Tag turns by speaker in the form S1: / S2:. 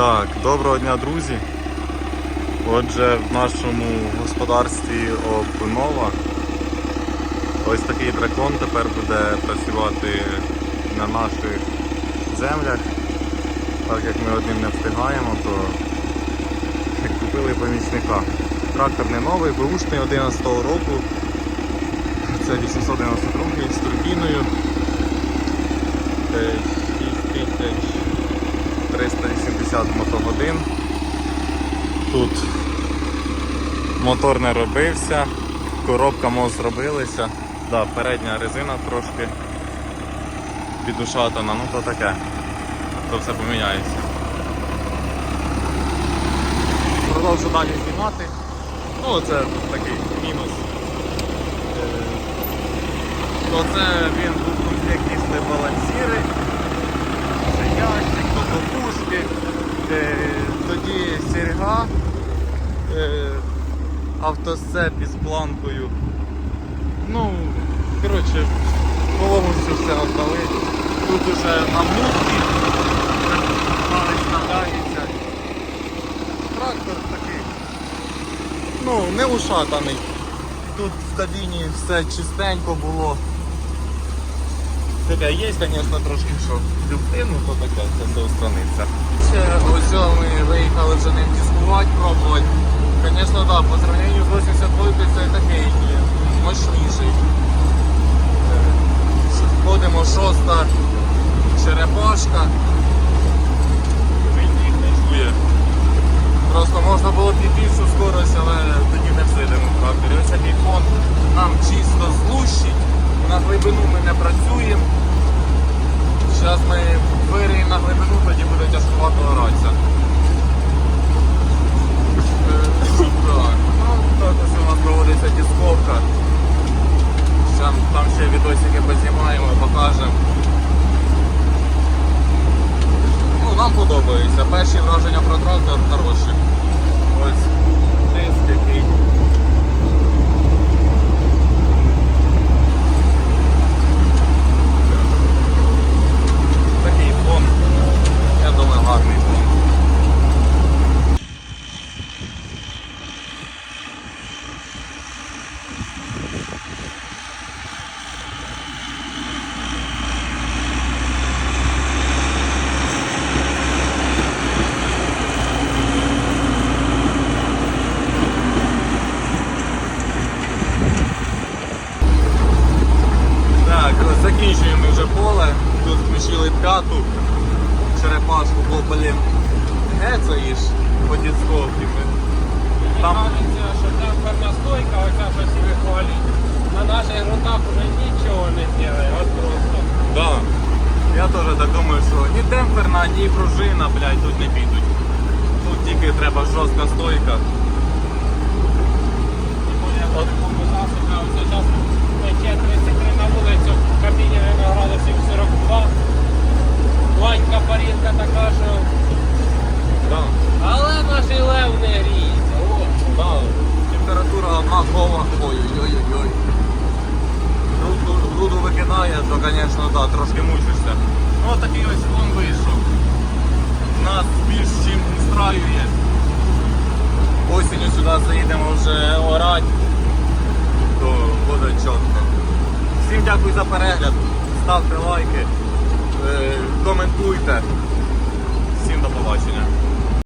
S1: Так, Доброго дня, друзі. Отже, в нашому господарстві Опинова ось такий дракон тепер буде працювати на наших землях. Так як ми одним не встигаємо, то купили помічника. Трактор не новий, бушний 11-го року. Це 892 з турбіною. 65 380 мотогодин. Тут мотор не робився, коробка моз зробилася, да, передня резина трошки підушатана, ну то таке, то все поміняється. Продовжу далі знімати. Ну це такий мінус. Е, то це він був конфлікт балансіри. Це то е, тоді серга, е, автосцеп із планкою. Ну, коротше, повністю все віддали. Тут уже на палець надається. Трактор такий. Ну, не ушатаний. Тут в кабіні все чистенько було. Таке є, звісно, трошки що люфти, ну то таке, це все устраниться. Ось ми виїхали вже ним дискувати, пробувати. Звісно, так, по сравненню з 82 це такий мощніший. Е, Ходимо шоста черепашка. Просто можна було і більшу скорость, але тоді не всидимо в тракторі. Ось який фон нам чисто злущить. На глибину ми не працюємо. Зараз ми виріємо на глибину, тоді буде тяжкувато гратися. Е, Так, ну так ось у нас проводиться дисковка. Там, там ще відосики познімаємо, покажемо. Ну, нам подобається. Перші враження про трактор хороші. Ось диск який. Такий фон. Я думаю, гарний фон. Так, закінчуємо вже поле. Тут включили п'яту черепашку, бо, блін, гецаєш по дисковці. Там-
S2: Там кажеться, що темперна стойка, оця що всі вихвалюють. На наших ґрунтах вже нічого не зробили, от просто.
S1: Да. Я теж так думаю, що ні демпферна, ні пружина, блядь, тут не підуть. Тут тільки треба жорстка стойка.
S2: От засуха, ось зараз тече 33 на вулицю, в кабіні на градусів 42. Ванька парінка така, що...
S1: Да.
S2: Але наш і лев не гріється. О.
S1: Да. Температура. Ой-ой-ой-ой. Груду викидає, то, звісно, да, трошки мучишся. Ну, такий ось фон вийшов. Нас більш чим устраює. Осінню сюди заїдемо вже орать, то буде чітко. Всім дякую за перегляд. Ставте лайки, е, коментуйте. Всім до побачення.